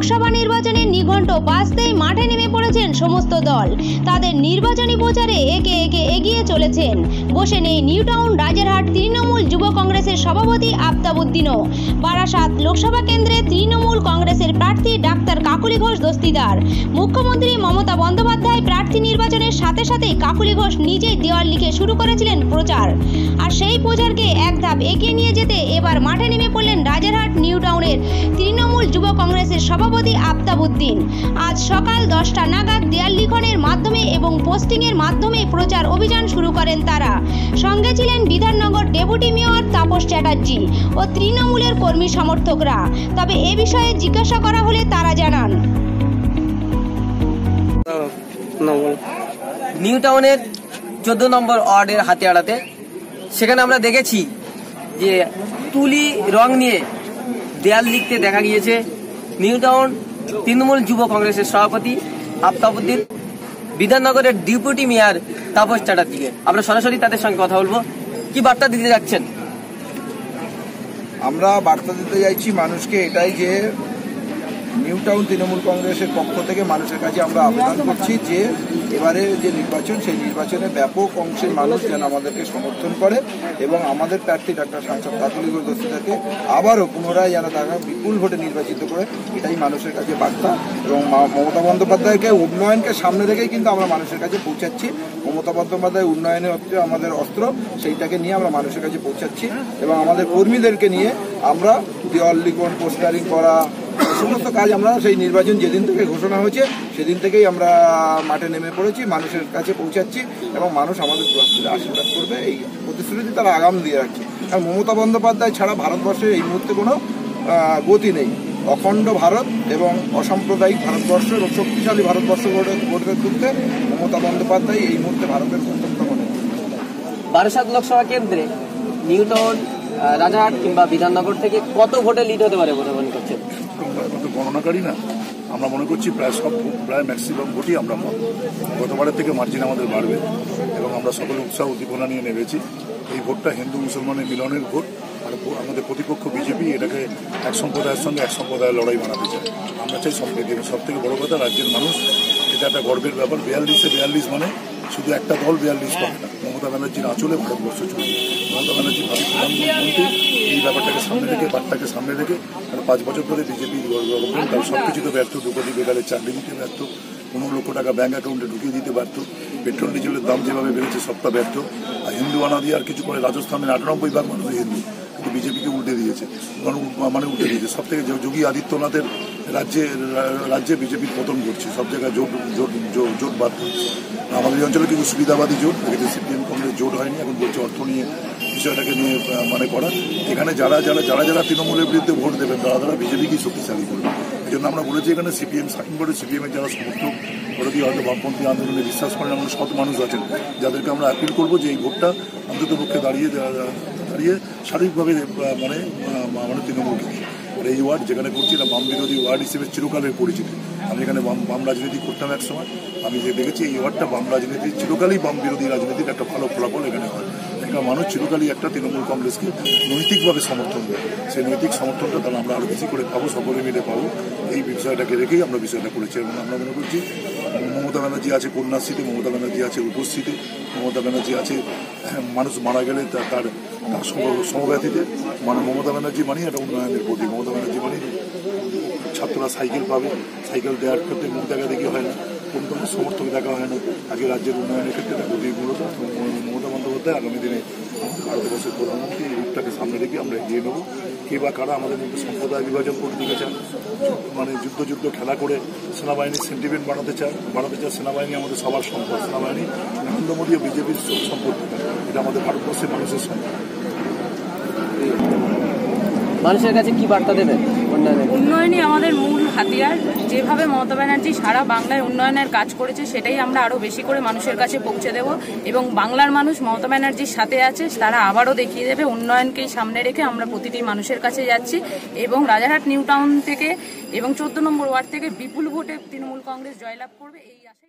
লোকসভা নির্বাচনের নিঘণ্ট বাঁচতেই মাঠে পড়েছেন সমস্ত দল। তাদের নির্বাচনী প্রচারে একে একে এগিয়ে চলেছেন। বসে নেই নিউ টাউন রাজারহাট, তৃণমূল যুব কংগ্রেসের সভাপতি আফতাবুদ্দিনও বারাসাত লোকসভা কেন্দ্রে তৃণমূল কংগ্রেসের প্রার্থী ডাক্তার কাকুলি ঘোষ দস্তিদার। মুখ্যমন্ত্রী মমতা বন্দ্যোপাধ্যায় প্রার্থী নির্বাচনের সাথে সাথেই কাকুলি ঘোষ নিজেই দেওয়াল লিখে শুরু করেছিলেন প্রচার। আর সেই প্রচারকে এক ধাপ এগিয়ে নিয়ে যেতে এবার মাঠে নেমে পড়লেন রাজারহাট নিউ টাউনের তৃণমূল যুব কংগ্রেসের সভাপতি আফতাবুদ্দিন আজ সকাল দশটা নাগাদ দেয়াল লিখনের মাধ্যমে এবং পোস্টিংয়ের মাধ্যমে প্রচার অভিযান শুরু করেন তারা। সঙ্গে ছিলেন বিধাননগর ডেপুটি মেয়র তাপস চ্যাটার্জি ও তৃণমূলের কর্মী সমর্থকরা। তবে এ বিষয়ে জিজ্ঞাসা করা হলে তারা জানান। নিউ টাউনের চোদ্দ নম্বর ওয়ার্ডের হাতিয়াড়াতে সেখানে আমরা দেখেছি যে তুলি রং নিয়ে দেয়াল লিখতে দেখা গিয়েছে। নিউ টাউন তৃণমূল যুব কংগ্রেসের সভাপতি আফতাবুদ্দিন, বিধাননগরের ডিপুটি মেয়ার তাপস চ্যাটার্জিকে। আমরা সরাসরি তাদের সঙ্গে কথা বলব। কি বার্তা দিতে যাচ্ছেন? আমরা বার্তা দিতে চাইছি মানুষকে এটাই যে নিউ টাউন তৃণমূল কংগ্রেসের পক্ষ থেকে মানুষের কাছে আমরা আবেদন করছি যে এবারে যে নির্বাচন, সেই নির্বাচনে ব্যাপক অংশের মানুষ যেন আমাদেরকে সমর্থন করে এবং আমাদের প্রার্থী ডাক্তার সাংসদ কাকুলি দস্তিদাকে আবারও পুনরায় যেন তারা বিপুল ভোটে নির্বাচিত করে, এটাই মানুষের কাছে বার্তা। এবং মমতা বন্দ্যোপাধ্যায়কে, উন্নয়নকে সামনে রেখেই কিন্তু আমরা মানুষের কাছে পৌঁছাচ্ছি। মমতা বন্দ্যোপাধ্যায় উন্নয়নে হচ্ছে আমাদের অস্ত্র, সেইটাকে নিয়ে আমরা মানুষের কাছে পৌঁছাচ্ছি। এবং আমাদের কর্মীদেরকে নিয়ে আমরা দেওয়াল লিখন, পোস্টারিং করা সমস্ত কাজ আমরা সেই নির্বাচন যেদিন থেকে ঘোষণা হয়েছে, সেদিন থেকেই আমরা মাঠে নেমে পড়েছি, মানুষের কাছে পৌঁছাচ্ছি এবং মানুষ আমাদের আশীর্বাদ করবে, এই প্রতিশ্রুতি তারা আগাম দিয়ে রাখছে। আর মমতা বন্দ্যোপাধ্যায় ছাড়া ভারতবর্ষে এই মুহূর্তে কোনো গতি নেই। অখণ্ড ভারত এবং অসাম্প্রদায়িক ভারতবর্ষ এবং শক্তিশালী ভারতবর্ষ গড়ে গড়ে তুলতে মমতা বন্দ্যোপাধ্যায় এই মুহূর্তে ভারতের অত্যন্ত মনে। বারাসাত লোকসভা কেন্দ্রে নিউটন রাজাহাট কিংবা বিধাননগর থেকে কত ভোটে লিড হতে পারে বলে মনে করছেন? আমরা তো গণনাকারী না। আমরা মনে করছি প্রায় সব, প্রায় ম্যাক্সিমাম ভোটই আমরা পাবো। গতবারের থেকে মার্জিন আমাদের বাড়বে এবং আমরা সকলে উৎসাহ উদ্দীপনা নিয়ে নেমেছি। এই ভোটটা হিন্দু মুসলমানের মিলনের ভোট আর আমাদের প্রতিপক্ষ বিজেপি এটাকে এক সম্প্রদায়ের সঙ্গে এক সম্প্রদায়ের লড়াই বানাতে চায়। আমরা চাই সম্প্রীতি সব থেকে বড় কথা রাজ্যের মানুষ, এটা একটা গর্বের ব্যাপার, বিয়াল্লিশে বিয়াল্লিশ মানে শুধু একটা দল বিয়াল্লিশ পাবে না। মমতা ব্যানার্জির আঁচলে ভারতবর্ষ চলবে। মমতা ব্যানার্জি ভাবি প্রধানমন্ত্রী। এই ব্যাপারটাকে সামনে রেখে বার্তাকে সামনে রেখে আর পাঁচ বছর ধরে বিজেপি তার সব কিছুতে ব্যর্থ। দু কোটি বেকারের চাকরি দিতে ব্যর্থ। পনেরো লক্ষ টাকা ব্যাঙ্ক অ্যাকাউন্টে ঢুকিয়ে দিতে ব্যর্থ। পেট্রোল ডিজেলের দাম যেভাবে বেড়েছে সবটা ব্যর্থ। আর হিন্দু আনা দিয়ে আর কিছু করে রাজস্থানের আটানব্বই ভাগ মানুষ হিন্দু। কিন্তু বিজেপিকে উল্টে দিয়েছে। মানে উল্টে দিয়েছে। সব থেকে যোগী আদিত্যনাথের রাজ্যে রাজ্যে বিজেপির পতন ঘটছে, সব জায়গায় জোট জোট, জোট- বাদ হচ্ছে আমাদের অঞ্চলে কিন্তু সুবিধাবাদী জোট এখানে সিপিএম কংগ্রেস জোট হয়নি, এখন বলছে অর্থ নিয়ে বিষয়টাকে নিয়ে মানে করা এখানে যারা যারা যারা যারা তৃণমূলের বিরুদ্ধে ভোট দেবেন, তারা তারা বিজেপিকেই শক্তিশালী করবে। এই জন্য আমরা বলেছি এখানে সিপিএম, সাইন সিপিএম এর যারা সমর্থক করে দিয়ে হয়তো বামপন্থী আন্দোলনে বিশ্বাস করেন এমন সৎ মানুষ আছেন। যাদেরকে আমরা অ্যাপিল করব যে এই ভোটটা অন্তত পক্ষে দাঁড়িয়ে দাঁড়িয়ে শারীরিকভাবে মানে মানে তৃণমূলকে। আর এই ওয়ার্ড যেখানে করছি, এটা বাম বিরোধী ওয়ার্ড হিসেবে চিরকালের পরিচিতি। আমি এখানে বাম বাম রাজনীতি করতাম এক সময়। আমি যে দেখেছি এই ওয়ার্ডটা বাম রাজনীতি, চিরকালই বাম বিরোধী রাজনীতির একটা ভালো ফলাফল এখানে হয়। এখানে মানুষ চিরকালই একটা তৃণমূল কংগ্রেসকে নৈতিকভাবে সমর্থন দেয়। সেই নৈতিক সমর্থনটা তাহলে আমরা আরও বেশি করে পাবো, সকলে মিলে পাবো। এই বিষয়টাকে রেখেই আমরা বিষয়টা করেছি। এবং আমরা মনে করছি, মমতা ব্যানার্জি আছে কন্যাশ্রীতে, মমতা ব্যানার্জি আছে উপস্থিতি, মমতা ব্যানার্জি আছে, মানুষ মারা গেলে তার তার মানে মমতা ব্যানার্জি মানেই একটা উন্নয়নের প্রতি মমতা ব্যানার্জি মানেই ছাত্ররা সাইকেল পাবে, সাইকেল দেওয়ার ক্ষেত্রে মুখ দেখা দেখি হয় না। কোন কোনো সমর্থক দেখা হয় না। আগে রাজ্যের উন্নয়নের ক্ষেত্রে এটা প্রতীক মূলত মমতা বন্দ্যোপাধ্যায় আগামী দিনে আমাদের ভারতবর্ষের প্রধানমন্ত্রী এই রূপটাকে সামনে রেখে আমরা এগিয়ে নেব। কে বা কারা আমাদের মধ্যে সম্প্রদায় বিভাজন করে দিতে চান মানে যুদ্ধ যুদ্ধ খেলা করে সেনাবাহিনীর সেন্টিমেন্ট বাড়াতে চায় বাড়াতে চায় সেনাবাহিনী আমাদের সবার সম্পদ। সেনাবাহিনী নরেন্দ্র মোদী ও বিজেপির সম্পত্তি এটা আমাদের ভারতবর্ষের মানুষের সম্পদ। মানুষের কাছে কি বার্তা দেবেন? উন্নয়নই আমাদের মূল হাতিয়ার। যেভাবে মমতা ব্যানার্জি সারা বাংলায় উন্নয়নের কাজ করেছে, সেটাই আমরা আরও বেশি করে মানুষের কাছে পৌঁছে দেব। এবং বাংলার মানুষ মমতা ব্যানার্জির সাথে আছে, তারা আবারও দেখিয়ে দেবে, উন্নয়নকেই সামনে রেখে আমরা প্রতিটি মানুষের কাছে যাচ্ছি। এবং রাজারহাট নিউ টাউন থেকে এবং চোদ্দ নম্বর ওয়ার্ড থেকে বিপুল ভোটে তৃণমূল কংগ্রেস জয়লাভ করবে, এই আশায়